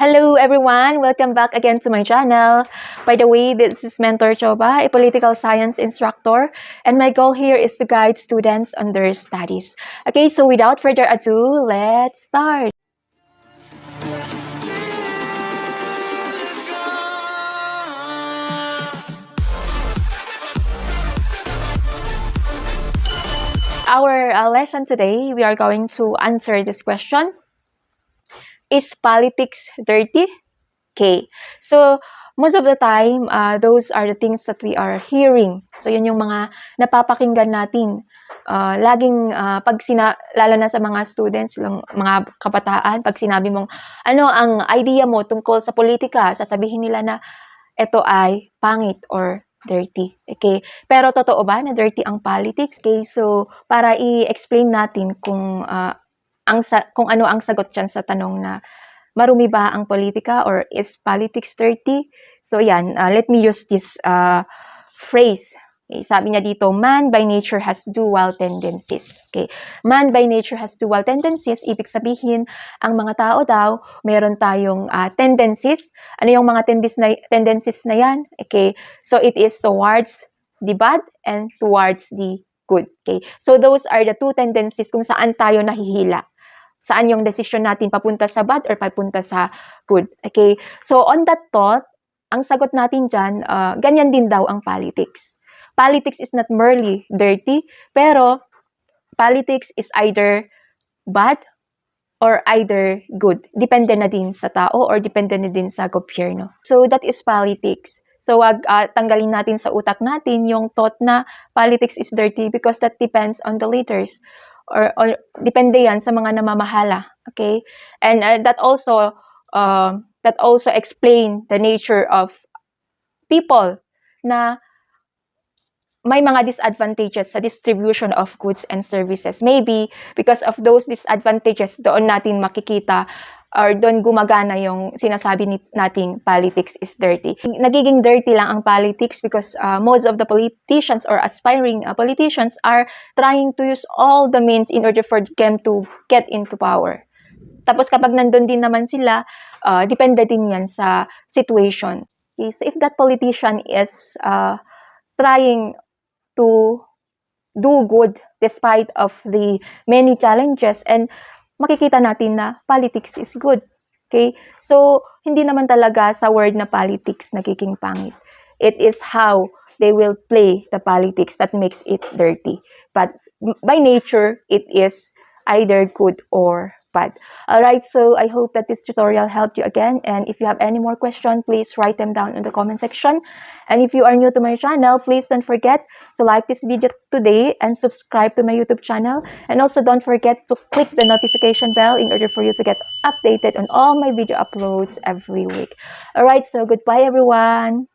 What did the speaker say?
Hello everyone! Welcome back again to my channel. By the way, this is Mentor Choba, a political science instructor, and my goal here is to guide students on their studies. Okay, so without further ado, let's start. Our uh, lesson today, we are going to answer this question. Is politics dirty? Okay. So, most of the time, uh, those are the things that we are hearing. So, yun yung mga napapakinggan natin. Uh, laging, uh, pag sina, lalo na sa mga students, yung mga kabataan, pag sinabi mong, ano ang idea mo tungkol sa politika, sasabihin nila na, ito ay pangit or dirty. Okay? Pero totoo ba na dirty ang politics? Okay, so para i-explain natin kung uh, ang sa, kung ano ang sagot diyan sa tanong na marumi ba ang politika or is politics dirty? So yan, uh, let me use this uh, phrase. Okay, sabi niya dito, man by nature has dual tendencies. Okay, man by nature has dual tendencies. Ibig sabihin, ang mga tao daw, meron tayong uh, tendencies. Ano yung mga tendencies na, tendencies na yan? Okay, so it is towards the bad and towards the good. Okay, so those are the two tendencies kung saan tayo nahihila saan yung decision natin papunta sa bad or papunta sa good. Okay? So, on that thought, ang sagot natin dyan, uh, ganyan din daw ang politics. Politics is not merely dirty, pero politics is either bad or either good. Depende na din sa tao or depende na din sa gobyerno. So, that is politics. So, wag uh, tanggalin natin sa utak natin yung thought na politics is dirty because that depends on the leaders or, or depende yan sa mga namamahala. Okay? And uh, that also uh, that also explain the nature of people na may mga disadvantages sa distribution of goods and services. Maybe because of those disadvantages, doon natin makikita or doon gumagana yung sinasabi nating politics is dirty. Nagiging dirty lang ang politics because uh, most of the politicians or aspiring uh, politicians are trying to use all the means in order for them to get into power. Tapos kapag nandun din naman sila, uh, depende din yan sa situation. Okay, so if that politician is uh, trying to do good despite of the many challenges and makikita natin na politics is good. Okay? So, hindi naman talaga sa word na politics nagiging pangit. It is how they will play the politics that makes it dirty. But by nature, it is either good or bad. Alright, so I hope that this tutorial helped you again. And if you have any more questions, please write them down in the comment section. And if you are new to my channel, please don't forget to like this video today and subscribe to my YouTube channel. And also don't forget to click the notification bell in order for you to get updated on all my video uploads every week. Alright, so goodbye everyone!